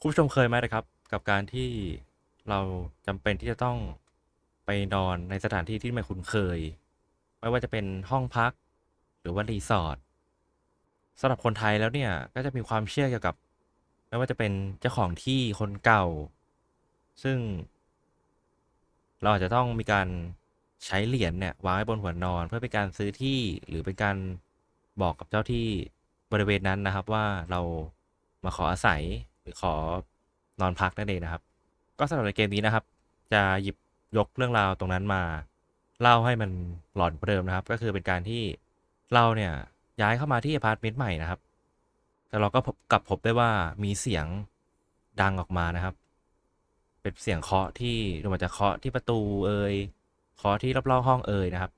คุณผู้ชมเคยไหมนะครับ กับการที่เราจำเป็นที่จะต้องไปนอนในสถานที่ที่ไม่คุ้นเคย ไม่ว่าจะเป็นห้องพัก หรือว่ารีสอร์ทสำหรับคนไทยแล้วเนี่ยก็จะมีความเชื่อเกี่ยวกับ ไม่ว่าจะเป็นเจ้าของที่คนเก่า ซึ่ง เราอาจจะต้องมีการใช้เหรียญเนี่ยวางไว้บนหัวนอน เพื่อเป็นการซื้อที่หรือเป็นการบอกกับเจ้าที่บริเวณนั้นนะครับว่าเรามาขออาศัย ขอนอนพักนั่นเองนะครับ ก็สำหรับในเกมนี้นะครับ จะหยิบยกเรื่องราวตรงนั้นมา เล่าให้มันหลอนกว่าเดิมนะครับ ก็คือเป็นการที่เราเนี่ยย้ายเข้ามาที่อพาร์ตเมนต์ใหม่นะครับ แต่เราก็พบกลับพบได้ว่ามีเสียงดังออกมานะครับ เป็นเสียงเคาะที่ดูมันจะเคาะที่ประตูเอ่ยเคาะที่รอบๆห้องเอ่ยนะครับ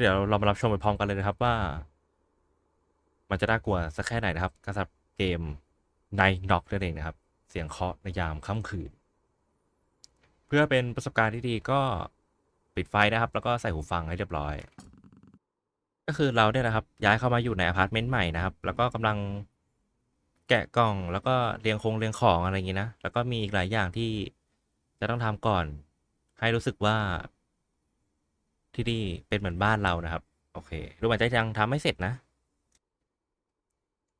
เดี๋ยวเรามารับชมไปพร้อมกันเลยนะครับว่า มันจะน่ากลัวสักแค่ไหนนะครับกับเกม ในน็อกนั่นเองนะครับ เสียงเคาะในยามค่ำคืน เพื่อเป็นประสบการณ์ที่ดีก็ปิดไฟนะครับ แล้วก็ใส่หูฟังให้เรียบร้อย ก็คือเราเนี่ยนะครับ ย้ายเข้ามาอยู่ในอพาร์ตเมนต์ใหม่นะครับ แล้วก็กำลังแกะกล่องแล้วก็เรียงคงเรียงของอะไรอย่างนี้นะ แล้วก็มีอีกหลายอย่างที่จะต้องทำก่อน ให้รู้สึกว่า ที่นี่เป็นเหมือนบ้านเรานะครับโอเคดูเหมือนจยังทำไม่เสร็จนะ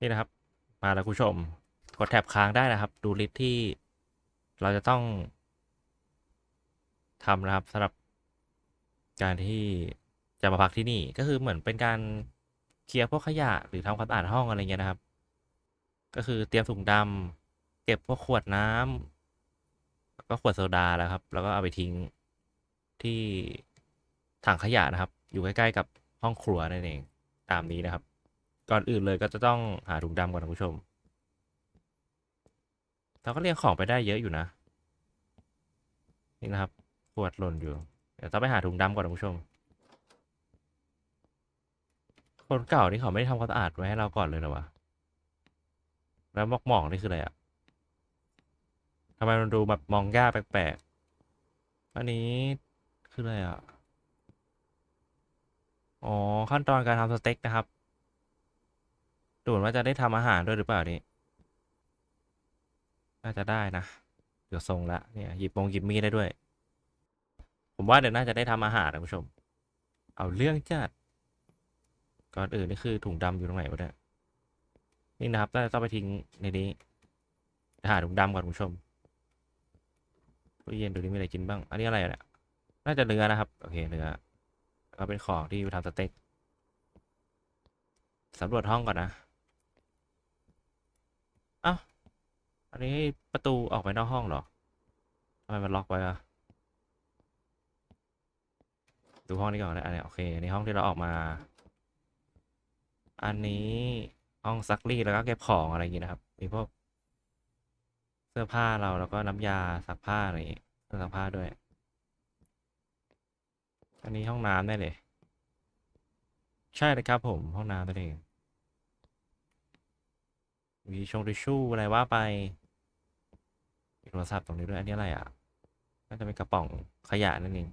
นี่นะครับ มาแล้วคุณผู้ชม กดแท็บค้างได้นะครับ ดูลิสต์ที่เราจะต้องทำนะครับสำหรับการที่จะมาพักที่นี่ก็คือเหมือนเป็นการเคลียร์พวกขยะหรือทำความสะอาดห้องอะไรเงี้ยนะครับ ก็คือเตรียมถุงดำเก็บพวกขวดน้ำแล้วก็ขวดโซดาแล้วครับ แล้วก็เอาไปทิ้งที่ถังขยะนะครับ อยู่ใกล้ๆกับห้องครัวนั่นเองตามนี้นะครับ ก่อนอื่นเลยก็จะต้องหาถุงดำก่อนนะคุณผู้ชม เราก็เรียงของไปได้เยอะอยู่นะ นี่นะครับขวดหล่นอยู่ เดี๋ยวต้องไปหาถุงดำก่อนนะคุณผู้ชม คนเก่านี่เขาไม่ได้ทำความสะอาดไว้ให้เราก่อนเลยหรอวะ แล้วมอกหมอกนี่คืออะไรอะทำไมมันดูแบบมองยากแปลกๆ อันนี้คืออะไรอะอ๋อขั้นตอนการทำสเต็กนะครับดูเหมือนว่าจะได้ทำอาหารด้วยหรือเปล่านี่ น่าจะได้นะ เดี๋ยวทรงละเนี่ยหยิบมงหยิบมีดได้ด้วย ผมว่าเดี๋ยวน่าจะได้ทำอาหารนะคุณผู้ชม เอาเรื่องจัด ก่อนอื่นนี่คือถุงดำอยู่ตรงไหนวะเนี่ย นี่นะครับต้องไปทิ้งในนี้หาถุงดำก่อนคุณผู้ชมตู้เย็นดูนี่มีอะไรกินบ้าง อันนี้อะไรอะเนี่ย น่าจะเนื้อนะครับ โอเคเนื้อก็เป็นของที่ทำสเต็กสำรวจห้องก่อนนะ เอ้า อันนี้ประตูออกไปนอกห้องเหรอทำไมมันล็อกไว้อะดูห้องนี้ก่อนนะอันนี้โอเคในห้องที่เราออกมา อันนี้ห้องซักรีดแล้วก็เก็บของอะไรอย่างงี้นะครับ มีพวกเสื้อผ้าเราแล้วก็น้ำยาซักผ้าอะไรอย่างงี้เครื่องซักผ้าด้วย อันนี้ห้องน้ำได้เลย ใช่เลยครับผมห้องน้ำนั่นเองมีชงทิชชู่อะไรว่าไป มีโทรศัพท์ตรงนี้ด้วย อันนี้อะไรอะ น่าจะเป็นกระป๋องขยะนั่นเอง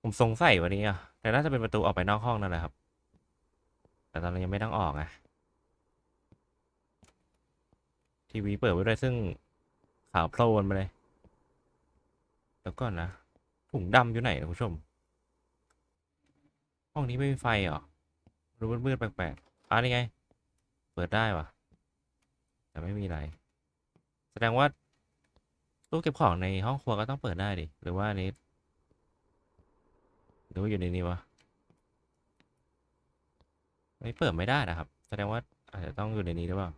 ผมสงสัยวันนี้อะ แต่น่าจะเป็นประตูออกไปนอกห้องนั่นแหละครับ แต่ตอนนี้ยังไม่ต้องออกไงทีวีเปิดไว้ด้วยซึ่งขาวโพลนมาเลย แล้วก่อนนะ ถุงดำอยู่ไหนนะคุณผู้ชม ห้องนี้ไม่มีไฟหรอรู้มืดๆแปลกๆอ่านี่ไง เปิดได้วะแต่ไม่มีอะไร ดงว่าตู้เก็บของในห้องครัวก็ต้องเปิดได้ดิ หรือว่านี้หรือว่าอยู่ในนี้วะไม่เปิดไม่ได้นะครับ แสดงว่าอาจจะต้องอยู่ในนี้หรือเปล่า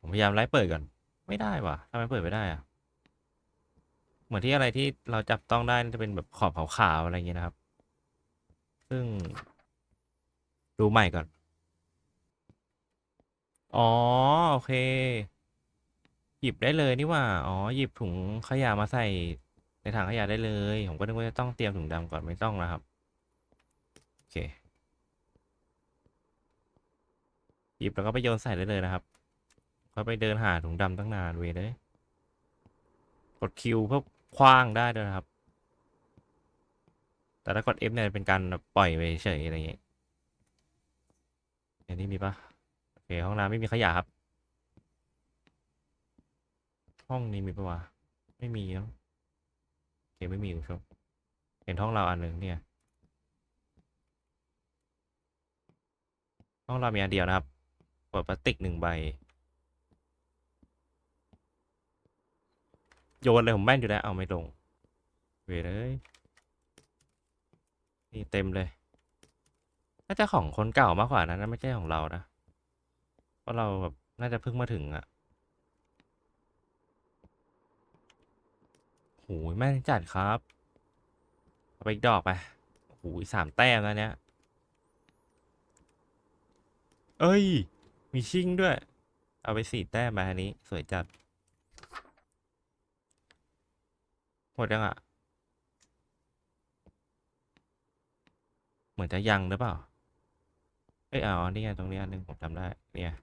ผมพยายามไล่เปิดก่อน ไม่ได้วะทำไมเปิดไม่ได้อะเหมือนที่อะไรที่เราจับต้องได้น่จะเป็นแบบขอบขาวๆอะไรอย่างเงี้ยนะครับ ซึ่งดูใหม่ก่อน อ๋อ โอเค หยิบได้เลยนี่หว่า อ๋อ หยิบถุงขยะมาใส่ในถังขยะได้เลย ผมก็นึกว่าจะต้องเตรียมถุงดำก่อนไม่ต้องนะครับ โอเค หยิบแล้วก็ไปโยนใส่ได้เลยนะครับก็ไปเดินหาถุงดำตั้งนานเวยเลย กดคิวเพื่อคว้างได้ด้วยนะครับ แต่ถ้ากด F เนี่ยเป็นการปล่อยไปเฉยอะไรอย่างเงี้ยอันนี้มีปะ เคห้องน้ำไม่มีขยะครับ ห้องนี้มีปะวะไม่มีเนอะโอเคไม่มีคุณผู้ชมเห็นห้องเราอันหนึ่งเนี่ย ห้องเรามีอันเดียวนะครับขวดพลาสติกหนึ่งใบ โยนเลยผมแม่นอยู่แล้ว เอาไม่ลง เวเลย นี่เต็มเลย น่าจะของคนเก่ามากกว่านะนไม่ใช่ของเรานะ ราะเราแบบน่าจะเพิ่งมาถึงอะ่ะโหยแม่นจัดครับเอาไปอีกดอกไปโอ้โหสามแต้มแล้วเนี้ยเอ้ย มีชิงด้วย เอาไปสี่แต้มมาอันนี้ สวยจัด หมดยังอะ เหมือนจะยังหรือเปล่า เอ้ยอาอันนี้ไงตรงนี้อันนึงผมจำได้ เนี่ย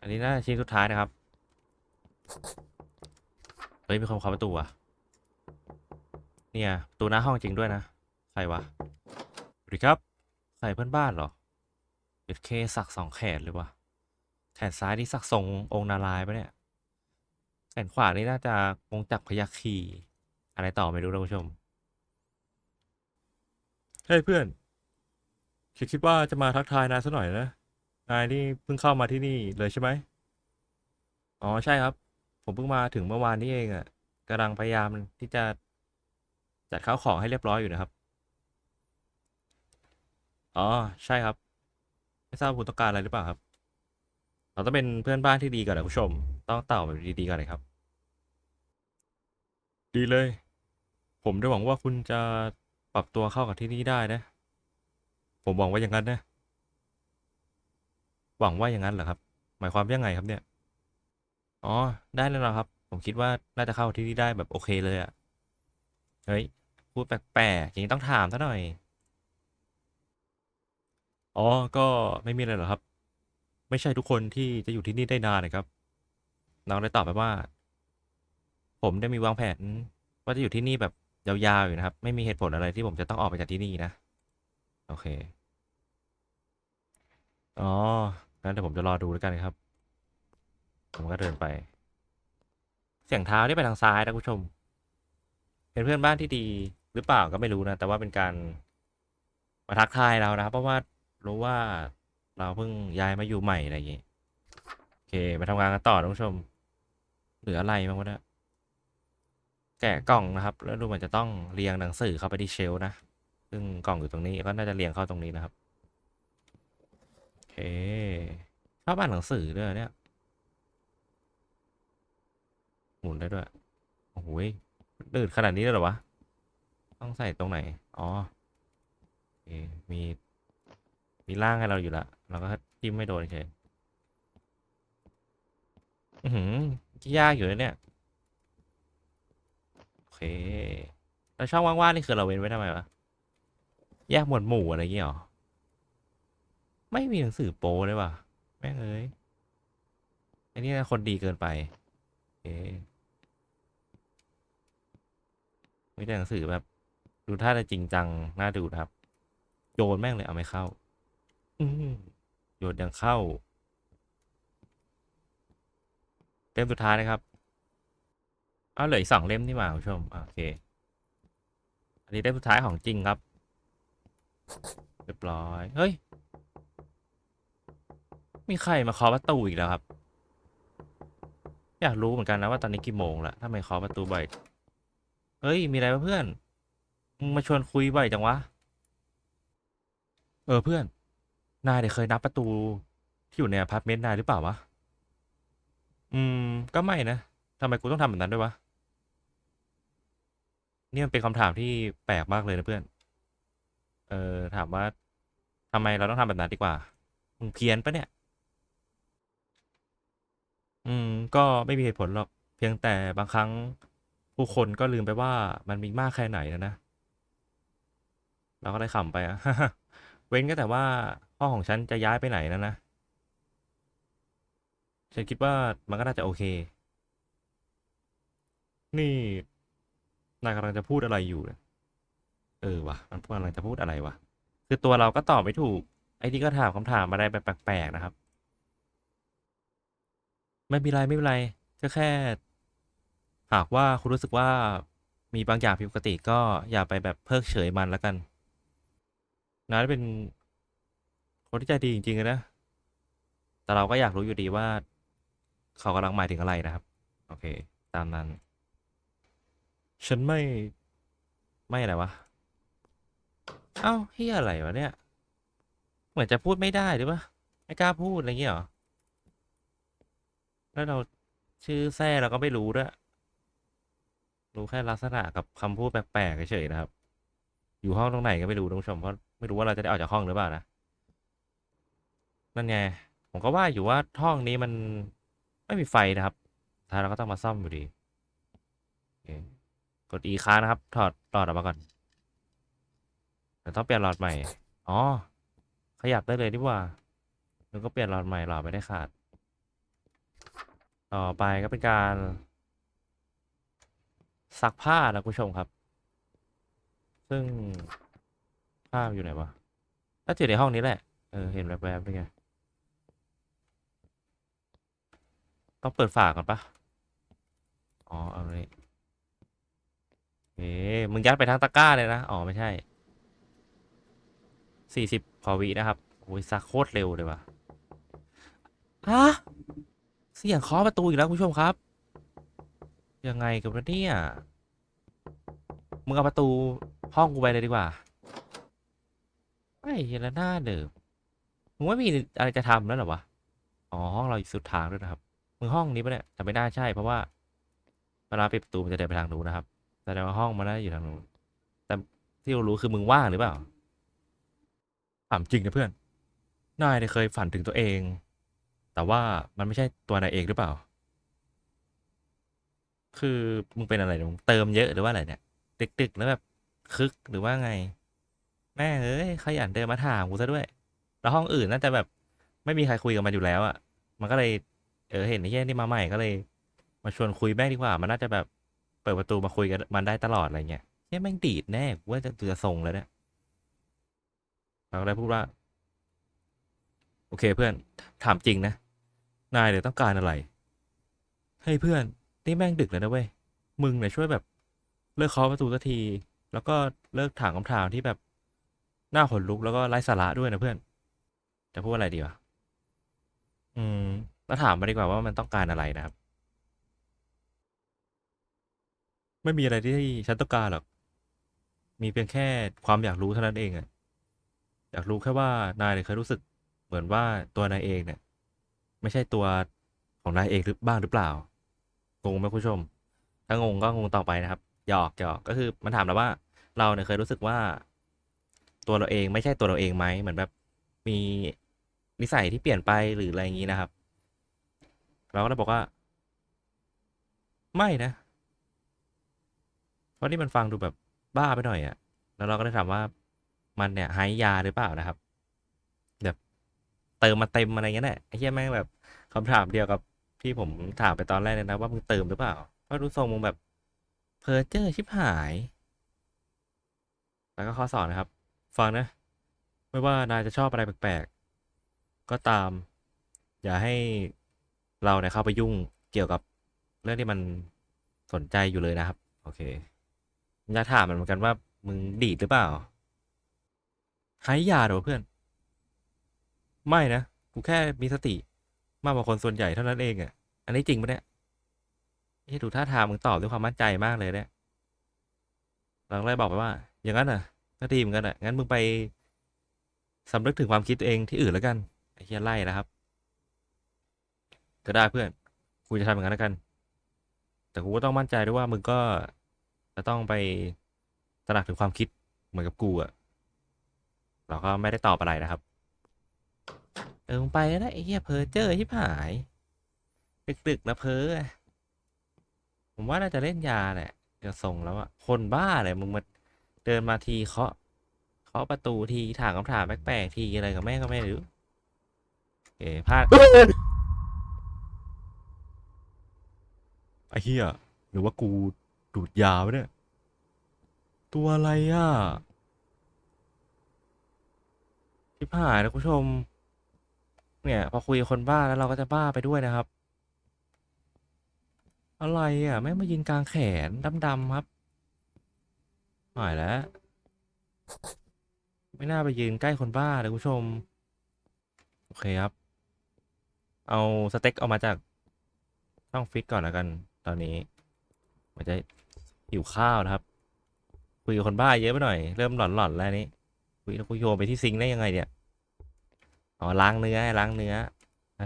อันนี้น่าจะชิ้นสุดท้ายนะครับ เฮ้ยมีคนเคาะประตูอะ เนี่ยประตูหน้าห้องจริงด้วยนะ ใครวะสวัสดีครับ ใครเพื่อนบ้านเหรอเป็ดเคสักสองแขนเลยวะ แขนซ้ายนี่สักทรงองค์นารายปะเนี่ย แขนขวานี่น่าจะวงจักรพยัคฆ์คีอะไรต่อไม่รู้ท่านผู้ชม เฮ้ยเพื่อนคิดคิดว่าจะมาทักทายนายซะหน่อยนะ นายนี่เพิ่งเข้ามาที่นี่เลยใช่ไหมอ๋อใช่ครับ ผมเพิ่งมาถึงเมื่อวานนี้เองอะ่ะกำลังพยายามที่จะจัดข้าวของให้เรียบร้อยอยู่นะครับ อ๋อใช่ครับ ไม่ทราบคุณต้องการอะไรหรือเปล่าครับ เราต้องเป็นเพื่อนบ้านที่ดีก่อนนะคุณผู้ชม ต้องเต่าแบบดีๆก่อนเลยครับ ดีเลย ผมได้หวังว่าคุณจะปรับตัวเข้ากับที่นี่ได้นะ ผมหวังว่าอย่างนั้นนะ หวังว่าอย่างนั้นเหรอครับ หมายความยังไงครับเนี่ย อ๋อ ได้แล้วนะครับ ผมคิดว่าน่าจะเข้าที่นี่ได้แบบโอเคเลยอะเฮ้ย พูดแปลกๆอย่างนี้ต้องถามซะหน่อย อ๋อ ก็ไม่มีอะไรหรอกครับ ไม่ใช่ทุกคนที่จะอยู่ที่นี่ได้นานนะครับ น้องได้ตอบไปว่า ผมได้มีวางแผนว่าจะอยู่ที่นี่แบบยาวๆอยู่นะครับ ไม่มีเหตุผลอะไรที่ผมจะต้องออกไปจากที่นี่นะ โอเค อ๋อ งั้นเดี๋ยวผมจะรอดูแล้วกันครับ ผมก็เดินไป เสียงเท้าที่ไปทางซ้ายนะคุณผู้ชม เป็นเพื่อนบ้านที่ดีหรือเปล่าก็ไม่รู้นะ แต่ว่าเป็นการมาทักทายเรานะครับ เพราะว่ารู้ว่าเราเพิ่งย้ายมาอยู่ใหม่อะไรอย่างงี้โอเคไปทำงานกันต่อคุณผู้ชม เหลืออะไรบ้างวะเนี่ยแกะกล่องนะครับ แล้วดูเหมือนจะต้องเรียงหนังสือเข้าไปที่เชลนะ ซึ่งกล่องอยู่ตรงนี้ก็น่าจะเรียงเข้าตรงนี้นะครับ เคชอบอ่านหนังสือด้วยเนี่ย หมุนได้ด้วย โอ้โหยดืดขนาดนี้เลยหรอวะ ต้องใส่ตรงไหน อ๋อโอเคมี มีร่างให้เราอยู่ละเราก็จิ้มไม่โดนเฉยอือหือยากอยู่นะเนี่ย โอเค แล้วช่องว่างๆนี่คือเราเว้นไว้ทำไมวะ แยกหมวดหมู่อะไรอย่างเงี้ยหรอ ไม่มีหนังสือโป้เลยว่ะ แม่งเอ้ยอ้นี่นะคนดีเกินไปโอเคไม่ได้หนังสือแบบ ดูท่าจะจริงจัง น่าดูครับ โยนแม่งเลยเอาไม่เข้า อืโยนยังเข้า เล่มสุดท้ายนะครับเอาเหลืออีกสองเล่มนี่หว่าคุณผู้ชมโอเค อันนี้เล่มสุดท้ายของจริงครับเรียบร้อย เฮ้ย มีใครมาเคาะประตูอีกแล้วครับ อยากรู้เหมือนกันนะว่าตอนนี้กี่โมงละทำไมเคาะประตูบ่อย เฮ้ย มีอะไรวะเพื่อน มึงมาชวนคุยบ่อยจังวะ เออเพื่อน นายเดี๋ยเคยนับประตูที่อยู่ในอพาร์ตเมนต์นายหรือเปล่าวะ อืม ก็ไม่นะทำไมกูต้องทำแบบนั้นด้วยวะ นี่มันเป็นคำถามที่แปลกมากเลยนะเพื่อน เออถามว่าทำไมเราต้องทำแบบนั้นดีกว่า มึงเพี้ยนปะเนี่ย อืม ก็ไม่มีเหตุผลหรอก เพียงแต่บางครั้งผู้คนก็ลืมไปว่ามันมีมากแค่ไหนนะนะ เราก็ได้ขำไปอะ เว้นก็แต่ว่าห้องของฉันจะย้ายไปไหนนะนะ ฉันคิดว่ามันก็น่าจะโอเค นี่นายกำลังจะพูดอะไรอยู่เนี่ยเออวะมันกำลังจะพูดอะไรวะ คือตัวเราก็ตอบไม่ถูก ไอ้นี่ก็ถามคำถามอะไรแบบแปลกๆนะครับ ไม่มีไรไม่เป็นไรก็แค่ หากว่าคุณรู้สึกว่ามีบางอย่างผิดปกติก็อย่าไปแบบเพิกเฉยมันแล้วกันนายเป็นคนที่ใจดีจริงๆนะ แต่เราก็อยากรู้อยู่ดีว่า เขากำลังหมายถึงอะไรนะครับ โอเค ตามนั้น ฉันไม่ ไม่อะไรวะ เอ้าเฮียอะไรวะเนี่ย เหมือนจะพูดไม่ได้หรือปะไม่กล้าพูดอะไรเงี้ยหรอ แล้วเราชื่อแท้เราก็ไม่รู้ด้วย รู้แค่ลักษณะกับคำพูดแปลกๆเฉยๆนะครับ อยู่ห้องตรงไหนก็ไม่รู้ท่านผู้ชมเพราะไม่รู้ว่าเราจะได้ออกจากห้องหรือเปล่านะ นั่นไง ผมก็ว่าอยู่ว่าห้องนี้มันไม่มีไฟนะครับท้ายเราก็ต้องมาซ่อมอยู่ดีโอเคกด E ค้างนะครับ ถอดหลอดออกมาก่อนเดี๋ยวต้องเปลี่ยนหลอดใหม่ อ๋อ ขยับได้เลยดีกว่าแล้วก็เปลี่ยนหลอดใหม่หลอดไม่ได้ขาด ต่อไปก็เป็นการซักผ้านะคุณผู้ชมครับ ซึ่งผ้าอยู่ไหนวะน่าจะอยู่ในห้องนี้แหละ เออ เห็นแวบๆด้วยไง ต้องเปิดฝาก่อนปะอ๋อ เอาเลยเอ๊มึงยัดไปทั้งตะกร้าเลยนะ อ๋อ ไม่ใช่ สี่สิบพอวินะครับ โอ้ยซักโคตรเร็วเลยว่ะฮะ เสียงเคาะประตูอีกแล้วคุณผู้ชมครับ ยังไงกันเนี่ยมึงเอาประตูห้องกูไปเลยดีกว่าไอ้ยแล้วหน้าเดิมมึงไม่มีอะไรจะทำแล้วหรอวะอ๋อห้องเราอยู่สุดทางด้วยนะครับมึงห้องนี้ปะเนี่ยแต่ไม่น่าใช่เพราะว่าเวลาปิดประตูมันจะเดินไปทางนู้นนะครับแสดงว่าห้องมันน่าจะอยู่ทางนู้นแต่ที่เรารู้คือมึงว่างหรือเปล่าถามจริงนะเพื่อนนายเคยฝันถึงตัวเอง แต่ว่ามันไม่ใช่ตัวนายเองหรือเปล่า คือมึงเป็นอะไรมึงเติมเยอะหรือว่าอะไรเนี่ยดึกๆแล้วแบบคึกหรือว่าไง แม่เอ้ยขยันเดินมาถามกูซะด้วย แล้วห้องอื่นน่าจะแบบ ไม่มีใครคุยกับมันอยู่แล้วอะ่ะ มันก็เลยเออเห็นไอ้เหี้ยนี่มาใหม่ก็เลย มาชวนคุยแม่งดีกว่า มันน่าจะแบบเปิดประตูมาคุยกันมันได้ตลอดอะไรเงี้ยเหี้ยแม่งดีดแน่ว่าจะจะส่งแล้วเนี่ยเราก็เลยพูดว่า โอเคเพื่อนถามจริงนะ นายเดี๋ยวต้องการอะไร ให้เพื่อนนี่แม่งดึกแล้วนะเว้ย มึงเนี่ยช่วยแบบ เลิกเคาะประตูสักที แล้วก็เลิกถามคำถามที่แบบหน้าขนลุกแล้วก็ไร้สาระด้วยนะเพื่อน จะพูดอะไรดีวะ อืมแล้วถามมาดีกว่าว่ามันต้องการอะไรนะครับ ไม่มีอะไรที่ฉันต้องการหรอก มีเพียงแค่ความอยากรู้เท่านั้นเองอะอยากรู้แค่ว่านายเคยรู้สึก เหมือนว่าตัวนายเองเนี่ย ไม่ใช่ตัวของนายเองหรือบ้างหรือเปล่างงไหมคุณผู้ชม ถ้างงก็งงต่อไปนะครับหยอกหยอกก็คือมันถามเราว่า เราเนี่ยเคยรู้สึกว่า ตัวเราเองไม่ใช่ตัวเราเองไหมเหมือนแบบมีนิสัยที่เปลี่ยนไปหรืออะไรอย่างนี้นะครับ เราก็เลยบอกว่า ไม่นะ เพราะนี่มันฟังดูแบบบ้าไปหน่อยอะ่ะ แล้วเราก็เลยถามว่ามันเนี่ยหายยาหรือเปล่านะครับ เติมมาเต็มอะไรเงี้ยแหละไอ้เหี้ยแม่งแบบคำถามเดียวกับที่ผมถามไปตอนแรกเลยนะว่ามึงเติมหรือเปล่าเพราะดูทรงมึงแบบเพอเจอร์ชิบหาย แล้วก็ข้อสอนนะครับ ฟังนะ ไม่ว่านายจะชอบอะไรแปลกๆ ก็ตาม อย่าให้เราเนี่ยเข้าไปยุ่งเกี่ยวกับเรื่องที่มันสนใจอยู่เลยนะครับ โอเคอยากถามมันเหมือนกันว่ามึงดีดหรือเปล่าหายยาเหรอเพื่อน ไม่นะ กูแค่มีสติ มากกว่าคนส่วนใหญ่เท่านั้นเองอะ่ะ อันนี้จริงปะเนี่ยเฮ้ดูท่าทางมึงตอบด้วยความมั่นใจมากเลยเนี่ยเราก็เลยบอกไปว่า อย่างนั้นอะก็ดีเหมือนกันอะ งั้นมึงไปสำนึกถึงความคิดตัวเองที่อื่นแล้วกัน ไอ้เหี้ยไล่นะครับ ก็ได้เพื่อน กูจะทำอย่างนั้นแล้วกัน แต่กูก็ต้องมั่นใจด้วยว่ามึงก็จะต้องไปตระหนักถึงความคิดเหมือนกับกูอะเราก็ไม่ได้ตอบอะไรนะครับ ออมึงไปแล้วไอ้เหี้ยเพอเจอร์ชิบหาย ดึกๆนะเพอผมว่าน่าจะเล่นยาแหละจะส่งแล้วอะคนบ้าเลยมึงมาเดินมาทีเคาะเคาะประตูทีถามคำถามแปลกๆทีอะไรกับแม่ก็ไม่รู้เอ๋พลาดไอ้เหี้ยหรือว่ากูดูดยาวเนี่ย ตัวอะไรอะชิบหายนะคุณผู้ชม เนี่ยพอคุยกับคนบ้าแล้วเราก็จะบ้าไปด้วยนะครับ อะไรอะแม่งมายิงกลางแขนดำๆครับหายแล้ว ไม่น่าไปยืนใกล้คนบ้าเลยคุณผู้ชม โอเคครับ เอาสเต็กออกมาจากช่องฟิตก่อนแล้วกัน ตอนนี้มันจะหิวข้าวนะครับ คุยกับคนบ้าเยอะไปหน่อย เริ่มหลอนๆแล้วนี่คุยแล้วกูโยไปที่ซิงได้ยังไงเนี่ย อ๋อล้างเนื้อล้างเนื้อ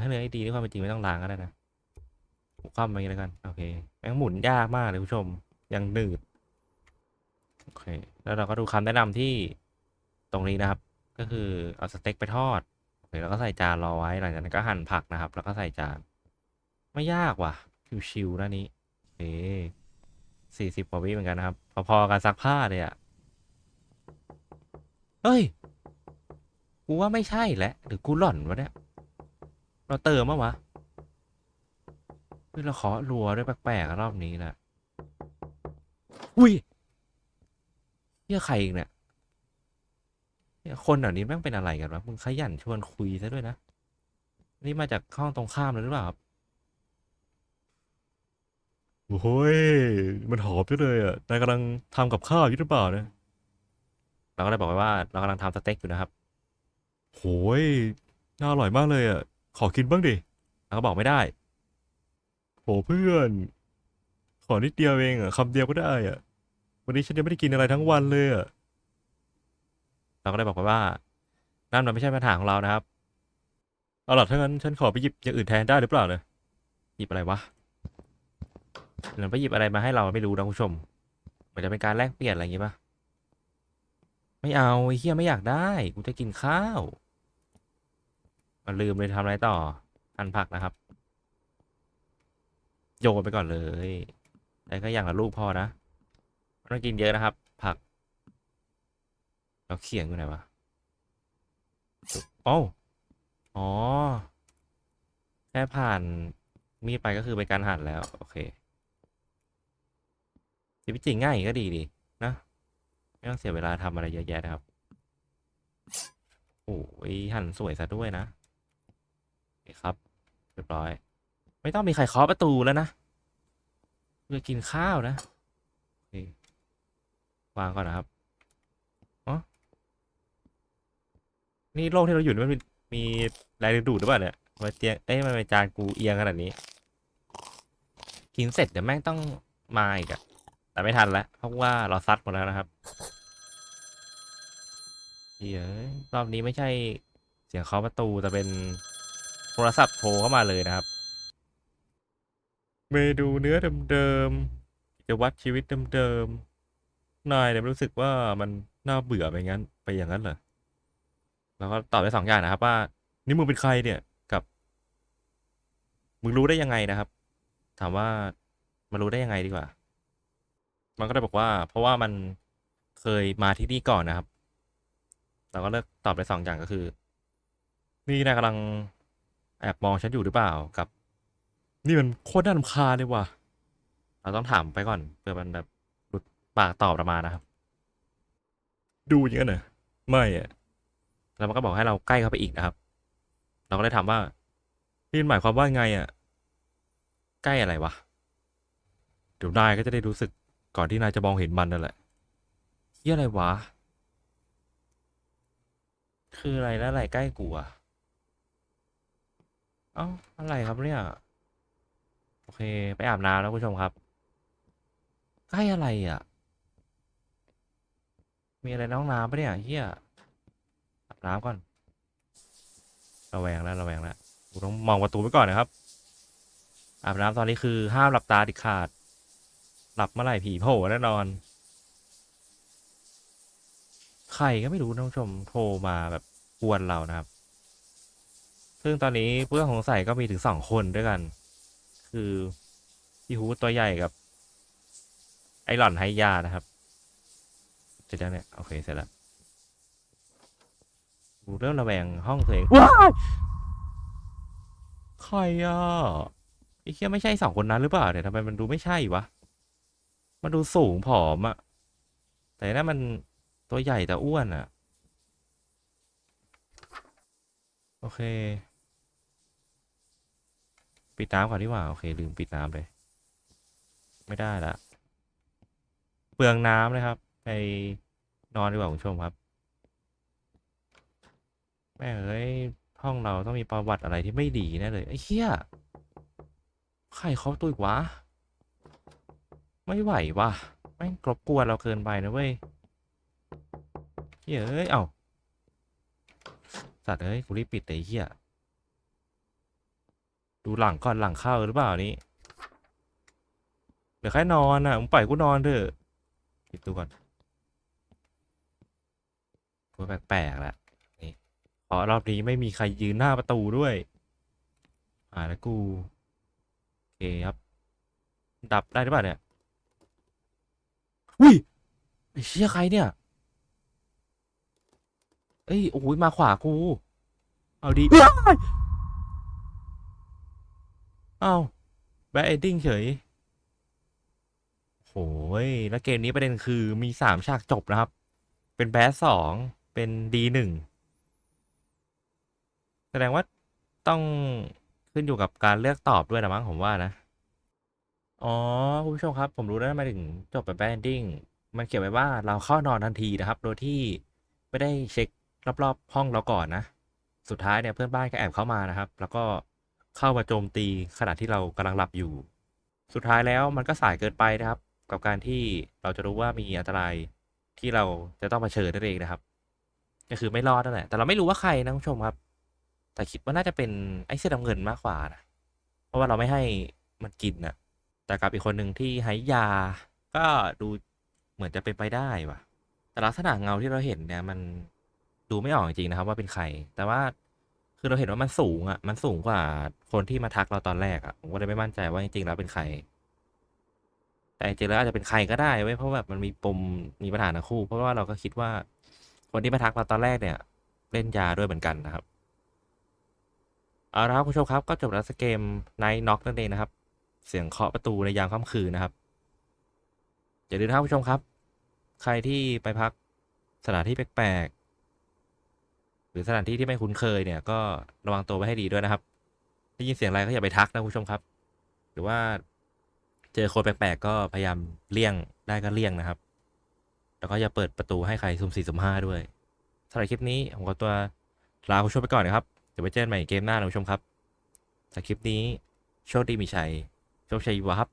ถ้าเนื้อให้ดีที่ความเป็นจริงไม่ต้องล้างก็ได้นะผมคว่ำไปอย่างนี้แล้วกันโอเคแม่งหมุนยากมากเลยคุณผู้ชมยังหนืดโอเคแล้วเราก็ดูคำแนะนำที่ตรงนี้นะครับ ก็คือเอาสเต็กไปทอดโอเคแล้วก็ใส่จานรอไว้หลังจากนั้นก็หั่นผักนะครับ แล้วก็ใส่จาน ไม่ยากว่ะชิวๆนะนี้โอเคสี่สิบกว่าวิเหมือนกันนะครับ พอๆกันซักผ้าเลยอะเฮ้ย กูว่าไม่ใช่แหละหรือกูหล่อนวะเนี่ย เราเติมมาวะเฮ้ยเราขอรัวด้วยแปลกๆรอบนี้แหละอุ้ยเฮียใครอีกเนี่ยเนี่ยคนเหล่านี้แม่งเป็นอะไรกันวะมึงขยันชวนคุยซะด้วยนะนี่มาจากห้องตรงข้ามเลยหรือเปล่าครับโอ้ยมันหอมจังเลยอะนายกำลังทำกับข้าวอยู่หรือเปล่าเนี่ยเราก็เลยบอกไปว่าเรากำลังทำสเต็กอยู่นะครับ โหยน่าอร่อยมากเลยอะ ขอกินบ้างดิเราก็บอกไม่ได้ โหเพื่อน ขอนิดเดียวเองอะคำเดียวก็ได้อะ วันนี้ฉันยังไม่ได้กินอะไรทั้งวันเลยอะ เราก็เลยบอกไปว่า นั่นมันไม่ใช่ปัญหาของเรานะครับ เอาล่ะถ้างั้นฉันขอไปหยิบอย่างอื่นแทนได้หรือเปล่าเนี่ยหยิบอะไรวะหรือไปหยิบอะไรมาให้เราไม่รู้นะคุณผู้ชมเหมือนจะเป็นการแลกเปลี่ยนอะไรอย่างงี้ปะไม่เอาไอ้เฮียไม่อยากได้ กูจะกินข้าว มันลืมเลยทำอะไรต่อหั่นผักนะครับ โยนไปก่อนเลยแต่ก็อย่างละลูกพอนะต้องกินเยอะนะครับ ผักเราเขียงอยู่ไหนวะโอ้อ๋อ แค่ผ่านมีดไปก็คือเป็นการหั่นแล้ว โอเคชีวิตจริงง่ายก็ดีดีนะ ไม่ต้องเสียเวลาทำอะไรเยอะแยะนะครับ โอ้ยหั่นสวยซะด้วยนะ เคครับเรียบร้อย ไม่ต้องมีใครเคาะประตูแล้วนะเพื่อกินข้าวนะโอเควางก่อนนะครับอ๋อนี่โลกที่เราอยู่นี่มันมีมีแรงดึงดูดหรือเปล่าเนี่ยมาเตียงเอ้ยมันเป็นจานกูเอียงขนาดนี้ กินเสร็จเดี๋ยวแม่งต้องมาอีกอะแต่ไม่ทันแล้วเพราะว่าเราซัดหมดแล้วนะครับเฮ้ยรอบนี้ไม่ใช่เสียงเคาะประตูแต่เป็น โทรศัพท์โทรเข้ามาเลยนะครับ เมนูเนื้อเดิมๆจะวัดชีวิตเดิมๆนายเนี่ยรู้สึกว่ามันน่าเบื่อไปงั้น ไปอย่างนั้นเหรอเราก็ตอบได้สองอย่างนะครับ ว่า นี่มึงเป็นใครเนี่ยกับ มึงรู้ได้ยังไงนะครับ ถามว่ามันรู้ได้ยังไงดีกว่า มันก็ได้บอกว่า เพราะว่ามันเคยมาที่นี่ก่อนนะครับเราก็เลือกตอบได้สองอย่างก็คือ นี่นายกำลัง แอบมองฉันอยู่หรือเปล่ากับ นี่มันโคตรน่ารำคาญเลยว่ะเราต้องถามไปก่อนเพื่อมันแบบหลุดปากตอบประมาณนะครับ ดูอย่างนั้นเหรอไม่อะแล้วมันก็บอกให้เราใกล้เข้าไปอีกนะครับ เราก็เลยถามว่านี่มันหมายความว่าไงอะใกล้อะไรวะเดี๋ยวนายก็จะได้รู้สึกก่อนที่นายจะมองเห็นมันนั่นแหละเฮียอะไรวะ คืออะไรแล้วอะไรใกล้กูอะ เอ้าอะไรครับเนี่ย โอเค ไปอาบน้ำแล้วคุณผู้ชมครับ ใกล้อะไรอะ มีอะไรน้องน้ำปะเนี่ยเฮียอาบน้ำก่อนระแวงแล้วระแวงแล้วกูต้องมองประตูไว้ก่อนนะครับ อาบน้ำตอนนี้คือห้ามหลับตาดิขาด หลับเมื่อไหร่ผีโผล่แน่นอนใครก็ไม่รู้นะคุณผู้ชมโทรมาแบบกวนเรานะครับ ซึ่งตอนนี้ผู้ต้องสงสัยก็มีถึงสองคนด้วยกัน คือพี่ฮูดตัวใหญ่กับ ไอหล่อนไฮยานะครับเสร็จแล้วเนี่ยโอเคเสร็จแล้วกูเริ่มระแวงห้องตัวเองว้ายใครอะไอ้เคียไม่ใช่สองคนนั้นหรือเปล่าเนี่ยทำไมมันดูไม่ใช่วะ มันดูสูงผอมอะแต่นั่นมันตัวใหญ่แต่อ้วนอะโอเค ปิดน้ำก่อนดีกว่า โอเค ลืมปิดน้ำเลย ไม่ได้ละเปลืองน้ำเลยครับ ไปนอนดีกว่าคุณผู้ชมครับ แม่เอ้ยห้องเราต้องมีประวัติอะไรที่ไม่ดีแน่เลยไอ้เหี้ยใครเขาตัวอีกวะ ไม่ไหววะแม่งกรบกวนเราเกินไปนะเว้ยเหี้ยเอ้ย เอ้าสัตว์เอ้ยกูรีบปิดไอ้เหี้ย ดูหลังก่อนหลังเข้าหรือเปล่านี่เดี๋ยวแค่นอนอะมึงปล่อยกูนอนเถอะปิดดูก่อนกูแปลกๆแหละนี่เพราะรอบนี้ไม่มีใครยืนหน้าประตูด้วยอ่าแล้วกูโอเคครับ ดับได้หรือเปล่าเนี่ยอุ้ยไอ้เชี่ยใครเนี่ยเอ้ยโอ้ยมาขวากู เอาดี้ายเอาแบดเอนดิ้งเฉยโหยแล้วเกมนี้ประเด็นคือมีสามฉากจบนะครับ เป็นแบดสองเป็นดีหนึ่งแสดงว่าต้องขึ้นอยู่กับการเลือกตอบด้วยนะมั้งผมว่านะ อ๋อ คุณผู้ชมครับ ผมรู้แล้วทำไมถึงจบแบบแบดเอนดิ้งมันเขียนไว้ว่าเราเข้านอนทันทีนะครับ โดยที่ไม่ได้เช็ครอบๆห้องเราก่อนนะ สุดท้ายเนี่ยเพื่อนบ้านก็แอบเข้ามานะครับ แล้วก็ เข้ามาโจมตีขณะที่เรากำลังหลับอยู่ สุดท้ายแล้วมันก็สายเกินไปนะครับ กับการที่เราจะรู้ว่ามีอันตรายที่เราจะต้องมาเชิญนั่นเองนะครับ ก็คือไม่รอดนั่นแหละแต่เราไม่รู้ว่าใครนะคุณผู้ชมครับ แต่คิดว่าน่าจะเป็นไอ้เสื้อดำเงินมากกว่านะเพราะว่าเราไม่ให้มันกินนะแต่กับอีกคนหนึ่งที่ให้ยา ก็ดูเหมือนจะเป็นไปได้ว่ะ แต่ลักษณะเงาที่เราเห็นเนี่ยมันดูไม่ออกจริงๆนะครับ ว่าเป็นใคร แต่ว่า คือเราเห็นว่ามันสูงอะ มันสูงกว่าคนที่มาทักเราตอนแรกอะ ผมก็เลยไม่มั่นใจว่าจริงๆแล้วเป็นใคร แต่จริงๆแล้วอาจจะเป็นใครก็ได้เว้ยเพราะแบบมันมีปมมีปัญหาทั้งคู่ เพราะว่าเราก็คิดว่า คนที่มาทักเราตอนแรกเนี่ย เล่นยาด้วยเหมือนกันนะครับเอาละครับคุณผู้ชมครับก็จบแล้วสเกมไนน็อกนั่นเองนะครับ เสียงเคาะประตูในยามค่ำคืนนะครับอย่าลืมนะครับคุณผู้ชมครับ ใครที่ไปพักสถานที่แปลกๆ หรือสถานที่ที่ไม่คุ้นเคยเนี่ยก็ระวังตัวไว้ให้ดีด้วยนะครับได้ยินเสียงอะไรก็อย่าไปทักนะคุณผู้ชมครับ หรือว่าเจอคนแปลกๆก็พยายามเลี่ยงได้ก็เลี่ยงนะครับ แล้วก็อย่าเปิดประตูให้ใครสุ่มสี่สุ่มห้าด้วยสำหรับคลิปนี้ผมขอตัวลาคุณผู้ชมไปก่อนนะครับเดี๋ยวไว้เจอกันใหม่เกมหน้านะคุณผู้ชมครับสำหรับคลิปนี้โชคดีมีชัยโชคชัยอยู่วะครับ